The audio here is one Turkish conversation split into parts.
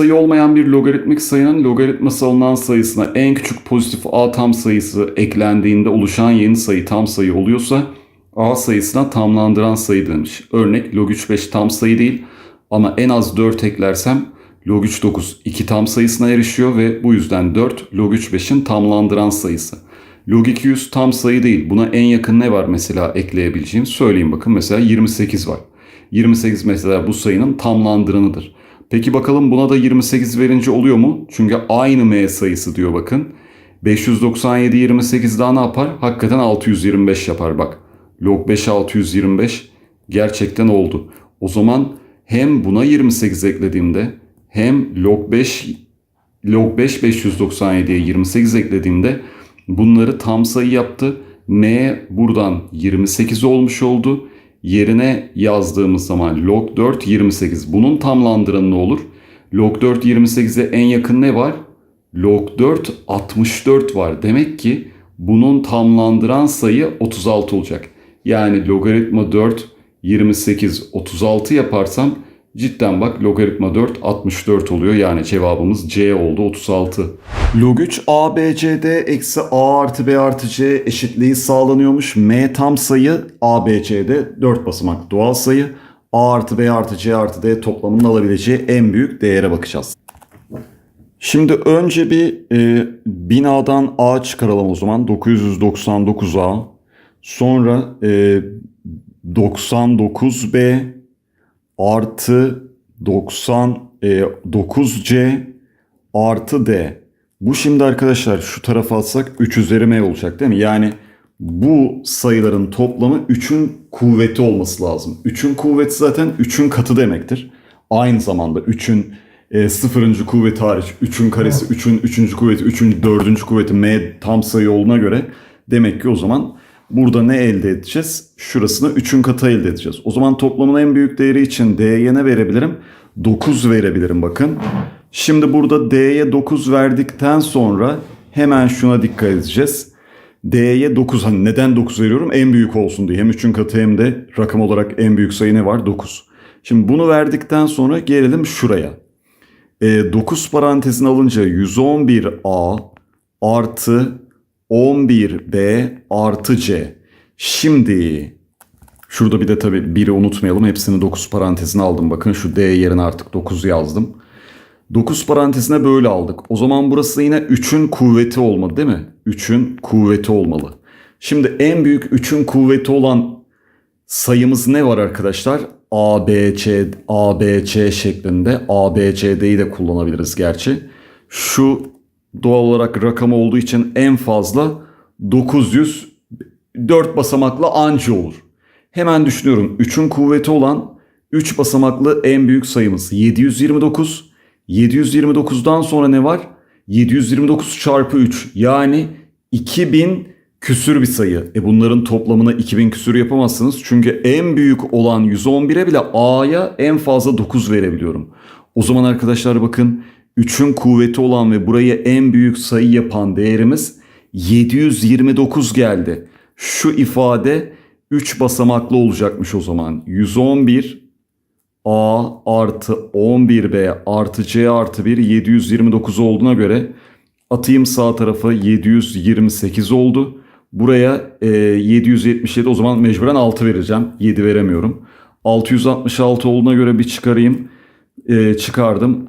sayı olmayan bir logaritmik sayının logaritması alınan sayısına en küçük pozitif a tam sayısı eklendiğinde oluşan yeni sayı tam sayı oluyorsa a sayısına tamlandıran sayı demiş. Örnek log 3 5 tam sayı değil ama en az 4 eklersem log 3 9 2 tam sayısına erişiyor ve bu yüzden 4 log 3 5'in tamlandıran sayısı. Log 200 tam sayı değil. Buna en yakın ne var mesela ekleyebileceğim? Söyleyeyim bakın mesela 28 var. 28 mesela bu sayının tamlandıranıdır. Peki bakalım buna da 28 verince oluyor mu? Çünkü aynı m sayısı diyor bakın. 597 28 daha ne yapar? Hakikaten 625 yapar bak. Log 5 625 gerçekten oldu. O zaman hem buna 28 eklediğimde hem log 5 log 5 597'ye 28 eklediğimde bunları tam sayı yaptı. M buradan 28 olmuş oldu. Yerine yazdığımız zaman log 4 28. Bunun tamlandıranı ne olur? Log 4 28'e en yakın ne var? Log 4 64 var. Demek ki bunun tamlandıran sayı 36 olacak. Yani logaritma 4 28 36 yaparsam cidden bak logaritma 4 64 oluyor. Yani cevabımız C oldu 36. Log 3 a b c d eksi a artı b artı c eşitliği sağlanıyormuş. M tam sayı a b c d 4 basamak doğal sayı. a artı b artı c artı d toplamının alabileceği en büyük değere bakacağız. Şimdi önce bir e, binadan A çıkaralım o zaman. 999A. Sonra e, 99B artı 99C artı D. Bu şimdi arkadaşlar şu tarafa alsak 3 üzeri M olacak değil mi? Yani bu sayıların toplamı 3'ün kuvveti olması lazım. 3'ün kuvveti zaten 3'ün katı demektir. Aynı zamanda 3'ün e, sıfırıncı kuvveti hariç 3'ün karesi 3'ün 3. kuvveti 3'ün 4. kuvveti M tam sayı olduğuna göre demek ki o zaman burada ne elde edeceğiz? Şurasını 3'ün katı elde edeceğiz. O zaman toplamın en büyük değeri için D'ye ne verebilirim? 9 verebilirim bakın. Şimdi burada D'ye 9 verdikten sonra hemen şuna dikkat edeceğiz. D'ye 9 hani neden 9 veriyorum? En büyük olsun diye. Hem 3'ün katı hem de rakam olarak en büyük sayı ne var? 9. Şimdi bunu verdikten sonra gelelim şuraya. E, 9 parantezini alınca 111A artı 11B artı C. Şimdi şurada bir de tabii 1'i unutmayalım. Hepsini 9 parantezine aldım. Bakın şu D yerine artık 9 yazdım. 9 parantezine böyle aldık. O zaman burası yine 3'ün kuvveti olmalı değil mi? 3'ün kuvveti olmalı. Şimdi en büyük 3'ün kuvveti olan sayımız ne var arkadaşlar? A, B, C, A, B, C şeklinde. A, B, C, D'yi de kullanabiliriz gerçi. Şu doğal olarak rakam olduğu için en fazla 900 4 basamaklı anca olur. Hemen düşünüyorum. 3'ün kuvveti olan 3 basamaklı en büyük sayımız 729. 729'dan sonra ne var? 729 çarpı 3 yani 2000 küsür bir sayı. E bunların toplamına 2000 küsür yapamazsınız. Çünkü en büyük olan 111'e bile A'ya en fazla 9 verebiliyorum. O zaman arkadaşlar bakın 3'ün kuvveti olan ve burayı en büyük sayı yapan değerimiz 729 geldi. Şu ifade 3 basamaklı olacakmış o zaman. 111 A artı 11B artı C artı 1 729 olduğuna göre atayım sağ tarafa 728 oldu. Buraya e, 777 o zaman mecburen 6 vereceğim. 7 veremiyorum. 666 olduğuna göre bir çıkarayım. E, çıkardım.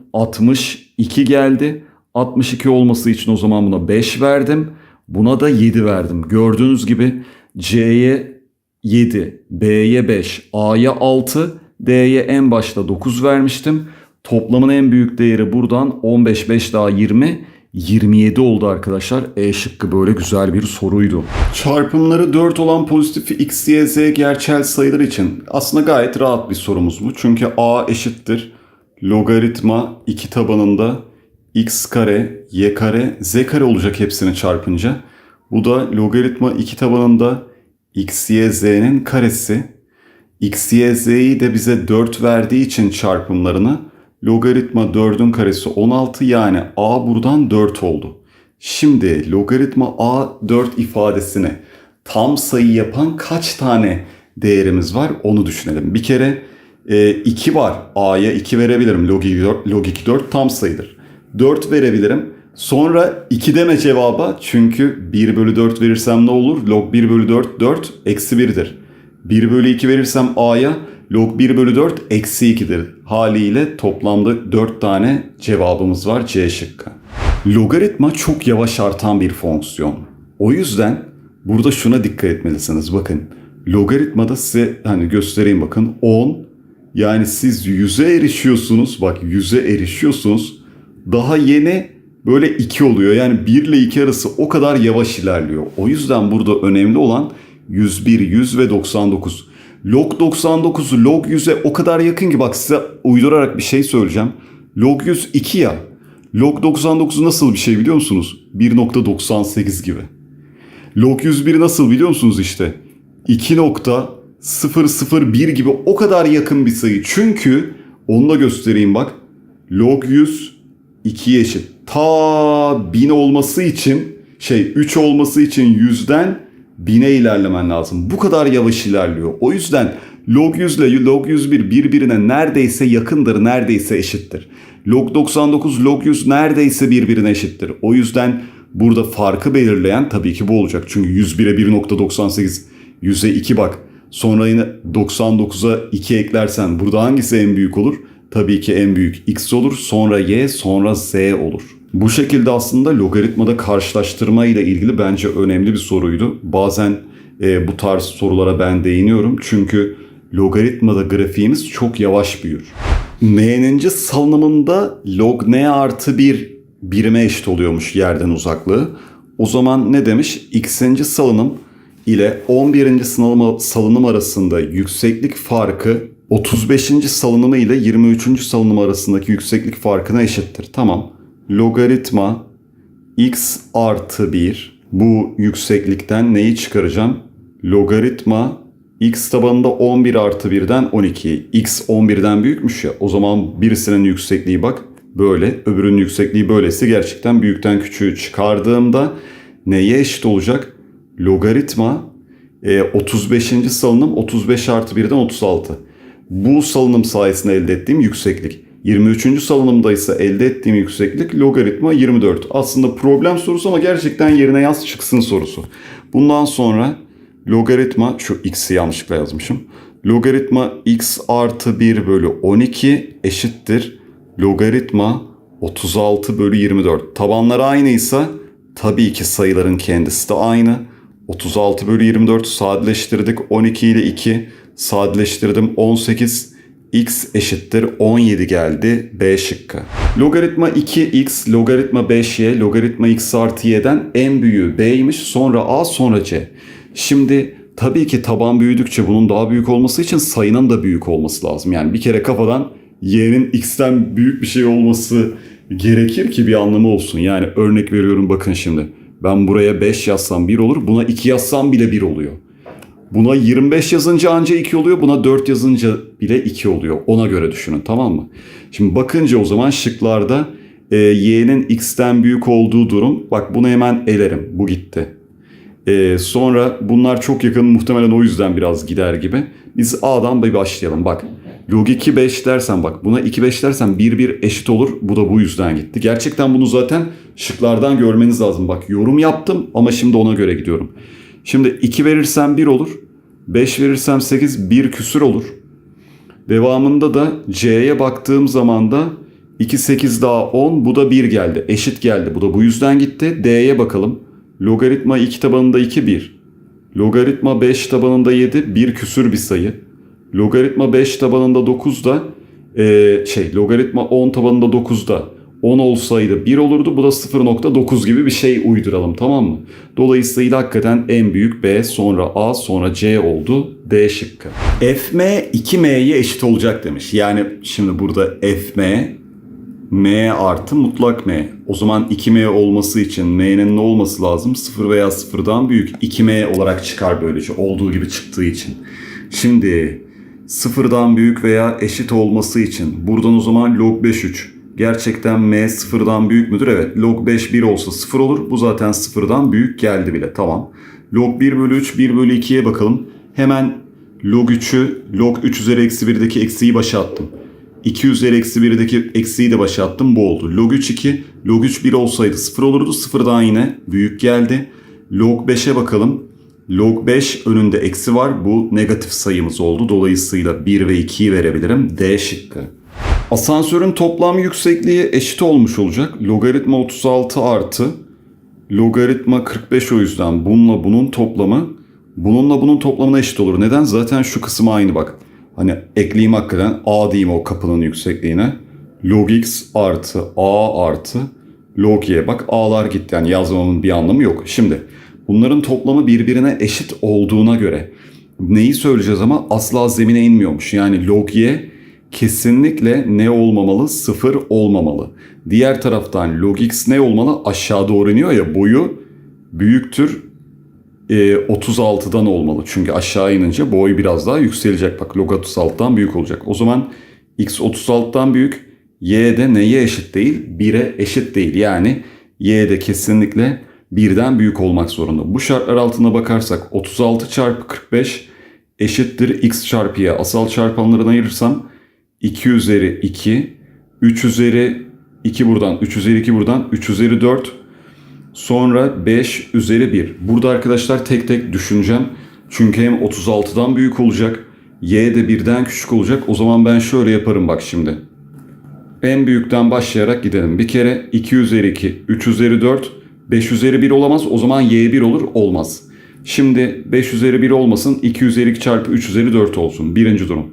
62 geldi. 62 olması için o zaman buna 5 verdim. Buna da 7 verdim. Gördüğünüz gibi C'ye 7, B'ye 5, A'ya 6, D'ye en başta 9 vermiştim. Toplamın en büyük değeri buradan 15, 5 daha 20, 27 oldu arkadaşlar. E şıkkı böyle güzel bir soruydu. Çarpımları 4 olan pozitif x, y, z gerçel sayılar için aslında gayet rahat bir sorumuz bu. Çünkü a eşittir logaritma 2 tabanında x kare, y kare, z kare olacak hepsini çarpınca. Bu da logaritma 2 tabanında x, y, z'nin karesi. x, y, z'yi de bize 4 verdiği için çarpımlarını logaritma 4'ün karesi 16 yani a buradan 4 oldu. Şimdi logaritma a 4 ifadesini tam sayı yapan kaç tane değerimiz var onu düşünelim. Bir kere 2 var. A'ya 2 verebilirim. Log 2, 4, log 2 4 tam sayıdır. 4 verebilirim. Sonra 2 deme cevaba. Çünkü 1 bölü 4 verirsem ne olur? Log 1 bölü 4 4 eksi 1'dir. 1 bölü 2 verirsem A'ya log 1 bölü 4 eksi 2'dir. Haliyle toplamda 4 tane cevabımız var C şıkkı. Logaritma çok yavaş artan bir fonksiyon. O yüzden burada şuna dikkat etmelisiniz. Bakın logaritmada size hani göstereyim bakın 10 yani siz 100'e erişiyorsunuz. Bak 100'e erişiyorsunuz. Daha yeni böyle 2 oluyor. Yani 1 ile 2 arası o kadar yavaş ilerliyor. O yüzden burada önemli olan 101, 100 ve 99. Log 99'u log 100'e o kadar yakın ki bak size uydurarak bir şey söyleyeceğim. Log 100 2 ya. Log 99 nasıl bir şey biliyor musunuz? 1.98 gibi. Log 101 nasıl biliyor musunuz işte? 2.001 gibi o kadar yakın bir sayı. Çünkü onu da göstereyim bak. Log 100 2'ye eşit. Ta 1000 olması için şey 3 olması için 100'den 1000'e ilerlemen lazım. Bu kadar yavaş ilerliyor. O yüzden log 100 ile log 101 birbirine neredeyse yakındır, neredeyse eşittir. Log 99, log 100 neredeyse birbirine eşittir. O yüzden burada farkı belirleyen tabii ki bu olacak. Çünkü 101'e 1.98, 100'e 2 bak. Sonra yine 99'a 2 eklersen burada hangisi en büyük olur? Tabii ki en büyük x olur, sonra y, sonra z olur. Bu şekilde aslında logaritmada karşılaştırma ile ilgili bence önemli bir soruydu. Bazen e, bu tarz sorulara ben değiniyorum. Çünkü logaritmada grafiğimiz çok yavaş büyür. N'ninci salınımında log n artı 1 birime eşit oluyormuş yerden uzaklığı. O zaman ne demiş? X'inci salınım ile 11. salınım, salınım arasında yükseklik farkı 35. salınımı ile 23. salınım arasındaki yükseklik farkına eşittir. Tamam. Logaritma x artı 1 bu yükseklikten neyi çıkaracağım? Logaritma x tabanında 11 artı 1'den 12. x 11'den büyükmüş ya. O zaman birisinin yüksekliği bak böyle. Öbürünün yüksekliği böylesi gerçekten büyükten küçüğü çıkardığımda neye eşit olacak? Logaritma e, 35. salınım 35 artı 1'den 36. Bu salınım sayesinde elde ettiğim yükseklik. 23. salınımda ise elde ettiğim yükseklik logaritma 24. Aslında problem sorusu ama gerçekten yerine yaz çıksın sorusu. Bundan sonra logaritma, şu x'i yanlışlıkla yazmışım. Logaritma x artı 1 bölü 12 eşittir. Logaritma 36 bölü 24. Tabanları aynıysa tabii ki sayıların kendisi de aynı. 36 bölü 24 sadeleştirdik. 12 ile 2 sadeleştirdim. 18 x eşittir 17 geldi B şıkkı. Logaritma 2x, logaritma 5y, logaritma x artı y'den en büyüğü b'ymiş sonra a sonra c. Şimdi tabii ki taban büyüdükçe bunun daha büyük olması için sayının da büyük olması lazım. Yani bir kere kafadan y'nin x'ten büyük bir şey olması gerekir ki bir anlamı olsun. Yani örnek veriyorum bakın şimdi. Ben buraya 5 yazsam 1 olur, buna 2 yazsam bile 1 oluyor. Buna 25 yazınca anca 2 oluyor. Buna 4 yazınca bile 2 oluyor. Ona göre düşünün tamam mı? Şimdi bakınca o zaman şıklarda e, y'nin x'ten büyük olduğu durum. Bak bunu hemen elerim. Bu gitti. E, sonra bunlar çok yakın muhtemelen o yüzden biraz gider gibi. Biz A'dan bir başlayalım. Bak log 2 5 dersen bak buna 2 5 dersen 1 1 eşit olur. Bu da bu yüzden gitti. Gerçekten bunu zaten şıklardan görmeniz lazım. Bak yorum yaptım ama şimdi ona göre gidiyorum. Şimdi 2 verirsem 1 olur. 5 verirsem 8 1 küsür olur. Devamında da C'ye baktığım zaman da 2 8 daha 10 bu da 1 geldi. Eşit geldi. Bu da bu yüzden gitti. D'ye bakalım. Logaritma 2 tabanında 2 1. Logaritma 5 tabanında 7 1 küsür bir sayı. Logaritma 5 tabanında 9 da e, şey logaritma 10 tabanında 9 da 10 olsaydı 1 olurdu. Bu da 0.9 gibi bir şey uyduralım tamam mı? Dolayısıyla hakikaten en büyük B sonra A sonra C oldu. D şıkkı. Fm 2M'ye eşit olacak demiş. Yani şimdi burada Fm M artı mutlak M. O zaman 2M olması için M'nin ne olması lazım? 0 veya 0'dan büyük. 2M olarak çıkar böylece olduğu gibi çıktığı için. Şimdi sıfırdan büyük veya eşit olması için buradan o zaman log 5 3. Gerçekten m sıfırdan büyük müdür? Evet. Log 5 1 olsa 0 olur. Bu zaten sıfırdan büyük geldi bile. Tamam. Log 1 bölü 3 1 bölü 2'ye bakalım. Hemen log 3'ü log 3 üzeri eksi 1'deki eksiği başa attım. 2 üzeri eksi 1'deki eksiği de başa attım. Bu oldu. Log 3 2. Log 3 1 olsaydı 0 olurdu. 0'dan yine büyük geldi. Log 5'e bakalım. Log 5 önünde eksi var. Bu negatif sayımız oldu. Dolayısıyla 1 ve 2'yi verebilirim. D şıkkı. Asansörün toplam yüksekliği eşit olmuş olacak. Logaritma 36 artı logaritma 45 o yüzden bununla bunun toplamı bununla bunun toplamına eşit olur. Neden? Zaten şu kısım aynı bak. Hani ekleyeyim hakikaten a diyeyim o kapının yüksekliğine. Log x artı a artı log y. Bak a'lar gitti yani yazmamın bir anlamı yok. Şimdi bunların toplamı birbirine eşit olduğuna göre neyi söyleyeceğiz ama asla zemine inmiyormuş. Yani log y kesinlikle ne olmamalı? Sıfır olmamalı. Diğer taraftan log x ne olmalı? Aşağı doğru iniyor ya boyu büyüktür e, 36'dan olmalı. Çünkü aşağı inince boy biraz daha yükselecek. Bak log 36'dan büyük olacak. O zaman x 36'dan büyük. Y de neye eşit değil? 1'e eşit değil. Yani y de kesinlikle 1'den büyük olmak zorunda. Bu şartlar altına bakarsak 36 çarpı 45 eşittir x çarpı y. Asal çarpanlarını ayırırsam 2 üzeri 2, 3 üzeri 2 buradan, 3 üzeri 2 buradan, 3 üzeri 4, sonra 5 üzeri 1. Burada arkadaşlar tek tek düşüneceğim. Çünkü hem 36'dan büyük olacak, y de 1'den küçük olacak. O zaman ben şöyle yaparım bak şimdi. En büyükten başlayarak gidelim. Bir kere 2 üzeri 2, 3 üzeri 4, 5 üzeri 1 olamaz. O zaman y 1 olur, olmaz. Şimdi 5 üzeri 1 olmasın, 2 üzeri 2 çarpı 3 üzeri 4 olsun. Birinci durum.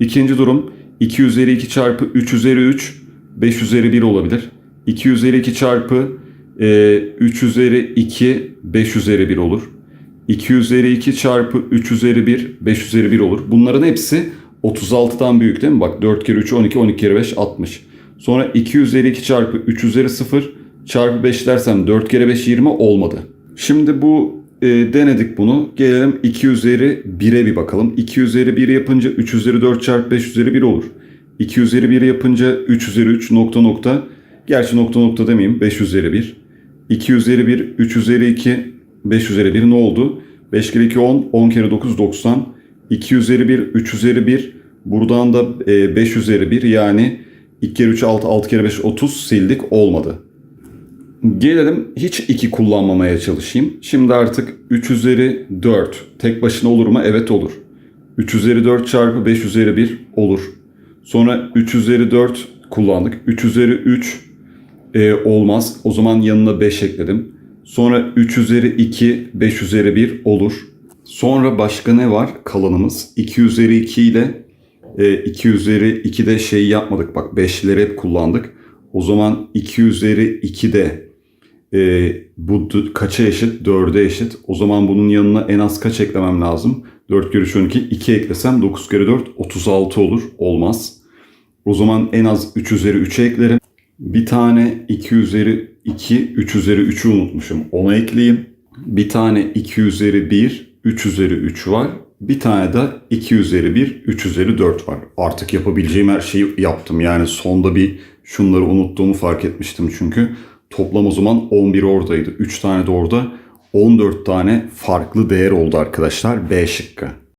İkinci durum 2 üzeri 2 çarpı 3 üzeri 3 5 üzeri 1 olabilir. 2 üzeri 2 çarpı e, 3 üzeri 2 5 üzeri 1 olur. 2 üzeri 2 çarpı 3 üzeri 1 5 üzeri 1 olur. Bunların hepsi 36'dan büyük değil mi? Bak 4 kere 3 12 12 kere 5 60. Sonra 2 üzeri 2 çarpı 3 üzeri 0 çarpı 5 dersem 4 kere 5 20 olmadı. Şimdi bu e, denedik bunu. Gelelim 2 üzeri 1'e bir bakalım. 2 üzeri 1 yapınca 3 üzeri 4 çarpı 5 üzeri 1 olur. 2 üzeri 1 yapınca 3 üzeri 3 nokta nokta. Gerçi nokta nokta demeyeyim 5 üzeri 1. 2 üzeri 1 3 üzeri 2 5 üzeri 1 ne oldu? 5 kere 2 10 10 kere 9 90. 2 üzeri 1 3 üzeri 1 buradan da e, 5 üzeri 1 yani 2 kere 3 6 6 kere 5 30 sildik olmadı. Gelelim hiç 2 kullanmamaya çalışayım. Şimdi artık 3 üzeri 4 tek başına olur mu? Evet olur. 3 üzeri 4 çarpı 5 üzeri 1 olur. Sonra 3 üzeri 4 kullandık. 3 üzeri 3 e, olmaz. O zaman yanına 5 ekledim. Sonra 3 üzeri 2 5 üzeri 1 olur. Sonra başka ne var? Kalanımız 2 üzeri 2 ile e, 2 üzeri 2'de şey yapmadık. Bak 5'leri hep kullandık. O zaman 2 üzeri 2 de e, bu kaça eşit? 4'e eşit. O zaman bunun yanına en az kaç eklemem lazım? 4 kere 3 12. 2 eklesem 9 kere 4 36 olur. Olmaz. O zaman en az 3 üzeri 3'e eklerim. Bir tane 2 üzeri 2, 3 üzeri 3'ü unutmuşum. Onu ekleyeyim. Bir tane 2 üzeri 1, 3 üzeri 3 var. Bir tane de 2 üzeri 1, 3 üzeri 4 var. Artık yapabileceğim her şeyi yaptım. Yani sonda bir şunları unuttuğumu fark etmiştim çünkü. Toplam o zaman 11 oradaydı. 3 tane de orada. 14 tane farklı değer oldu arkadaşlar. B şıkkı.